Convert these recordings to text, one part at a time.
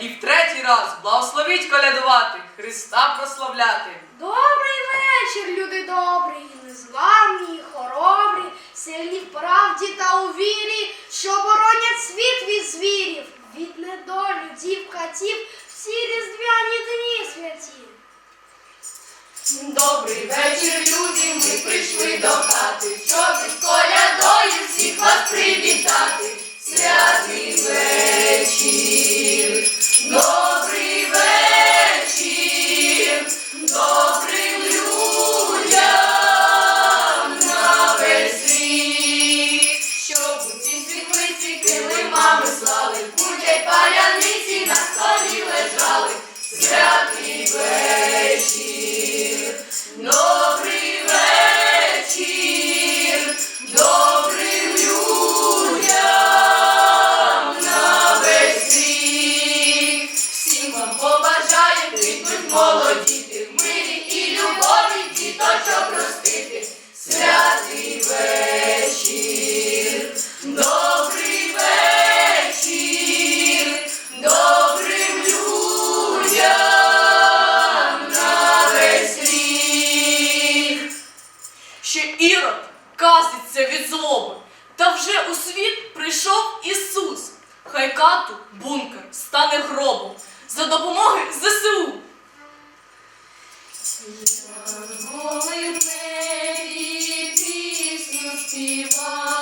і в третій раз благословіть колядувати, Христа прославляти. Добрий вечір, люди добрі, незламні, і хоробрі, сильні в правді та у вірі, що боронять світ від звірів, від недолюдів катів, всі різдвяні дні святі. Добрий вечір, люди, ми прийшли до хати, щоб із колядою всіх вас привітати. Святий вечір. світ прийшов Ісус, хай кату бункер стане гробом за допомогою ЗСУ. Голий в небі пісню співає.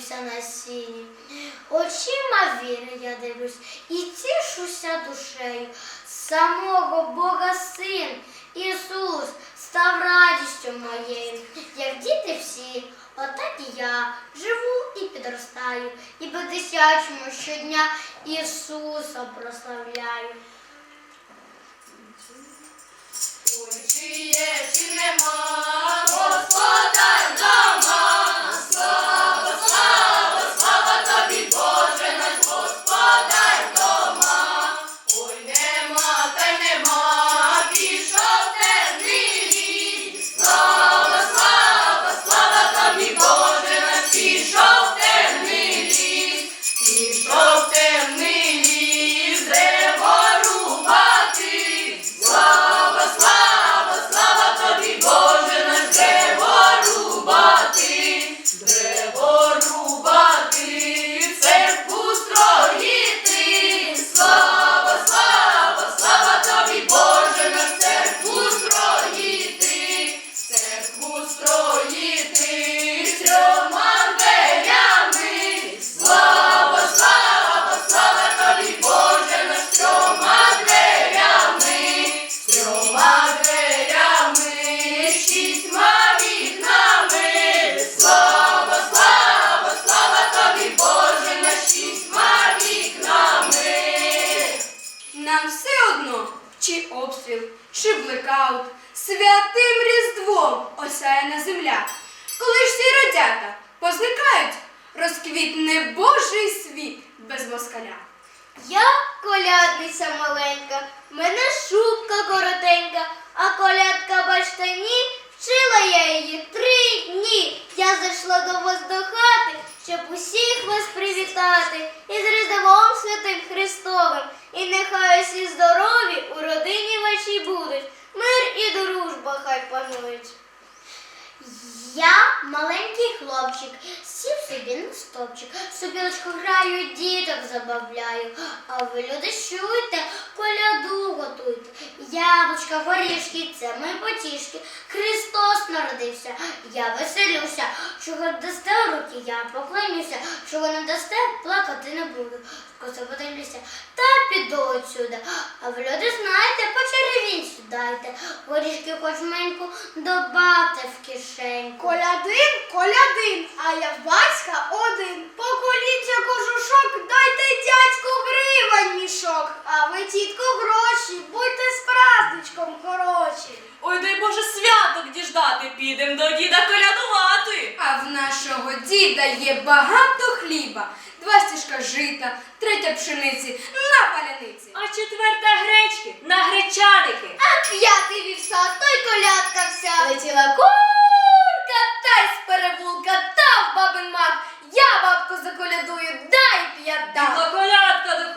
Родився на сіні. Очима віри я дивлюсь і тішуся душею. Самого Бога син Ісус став радістю моєю, як діти всі, отак і я живу і підростаю, і по десячому щодня Ісуса прославляю. Ой, чи є, чи нема, обстріл, чи блекаут, святим різдвом осяяна земля. Коли ж всі радята позникають, розквітне Божий світ без москаля. Я колядниця маленька, мене шубка коротенька, а колядка, бачте, ні, вчила я її три дні. Я зайшла до вас до хати, щоб усіх вас привітати із Різдвом Святим Христовим. І нехай усі здорові у родині вашій будуть. Мир і дружба хай панують. Я хлопчик, сів собі на стопчик, супілочку граю, діток забавляю. А ви, люди, чуєте коляду. Яблучка, горішки, це мої потішки. Христос народився, я веселюся. Чого дасте руки, я поклонюся. Чого не дасте, плакати не буду. Коса подивлюся, та піду отсюда. А ви, люди, знаєте, по черевінцю дайте. Горішки хоч меньку добавте в кишеньку. Колядин, колядин, а я в батька один. Поколіться кожушок, дайте дядьку гривень мішок. А ви, тітко, гроші, будьте з праздничком корочі. Ой, дай Боже святок діждати, підем до діда колядувати. А в нашого діда є багато хліба, два стіжка жита, третя пшениці на паляниці. А четверта гречки на гречаники. А п'ятий вівса, той колядка вся. Летіла курка, та й з перевулка, та в бабин мак. Я бабку заколядую, дай п'ята. Колядка до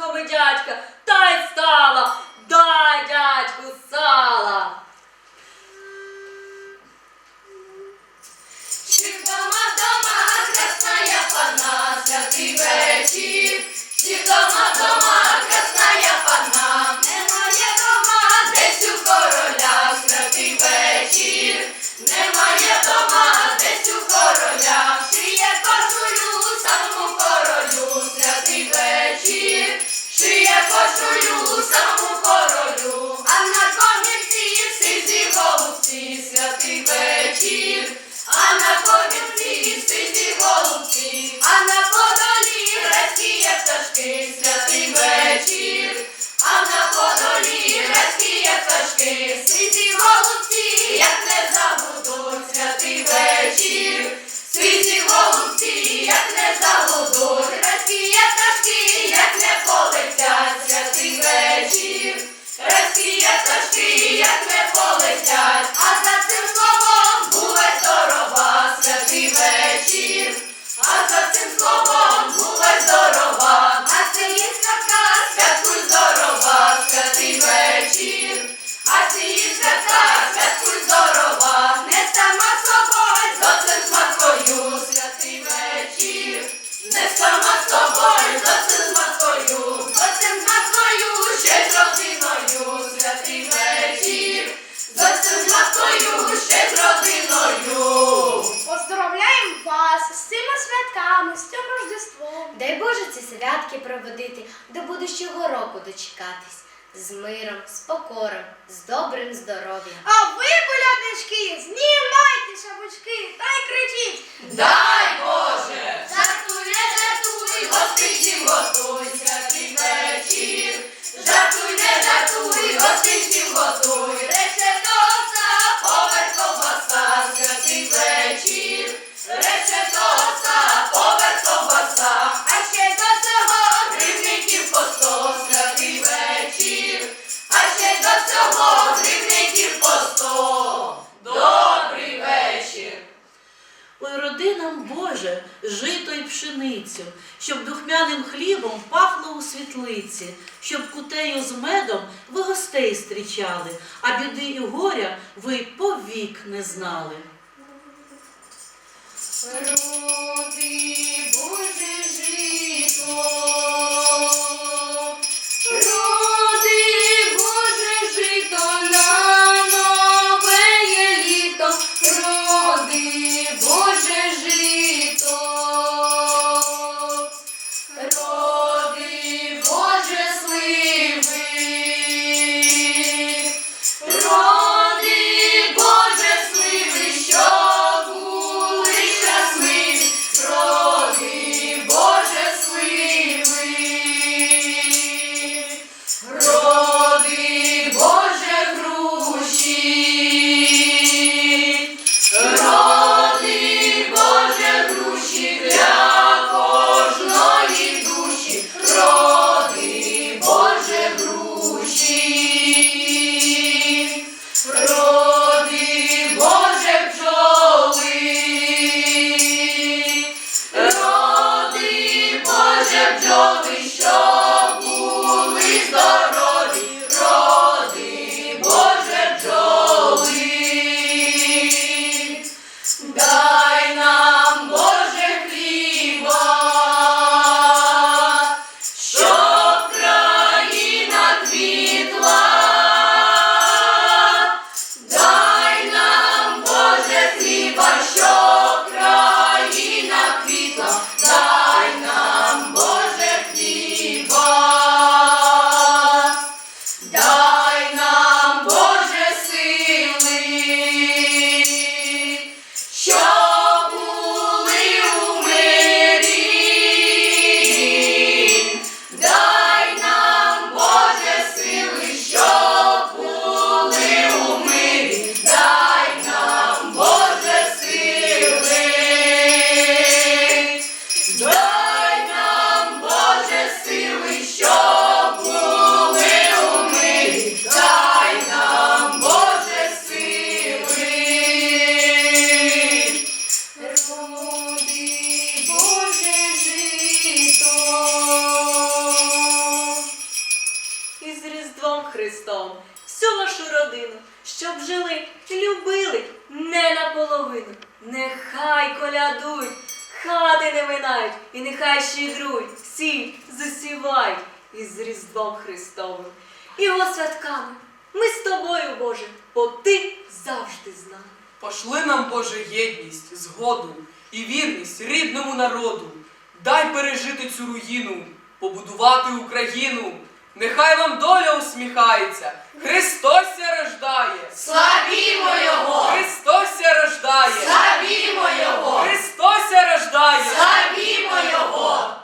ці святки проводити, до будущого року дочекатись. З миром, з покором, з добрим здоров'ям. А ви, коляднички, знімайте шапочки та й кричіть. Дай Роди нам, Боже, жито й пшеницю, щоб духмяним хлібом пахло у світлиці, щоб кутею з медом ви гостей зустрічали, а біди і горя ви повік не знали. Роди Боже жито, із Різдвом Христовим. І його святками ми з тобою, Боже, бо ти завжди з нами. Пошли нам, Боже, єдність, згоду і вірність рідному народу. Дай пережити цю руїну, побудувати Україну. Нехай вам доля усміхається. Христос рождає! Славімо Його! Христос рождає! Славімо Його! Христос рождає! Славімо Його!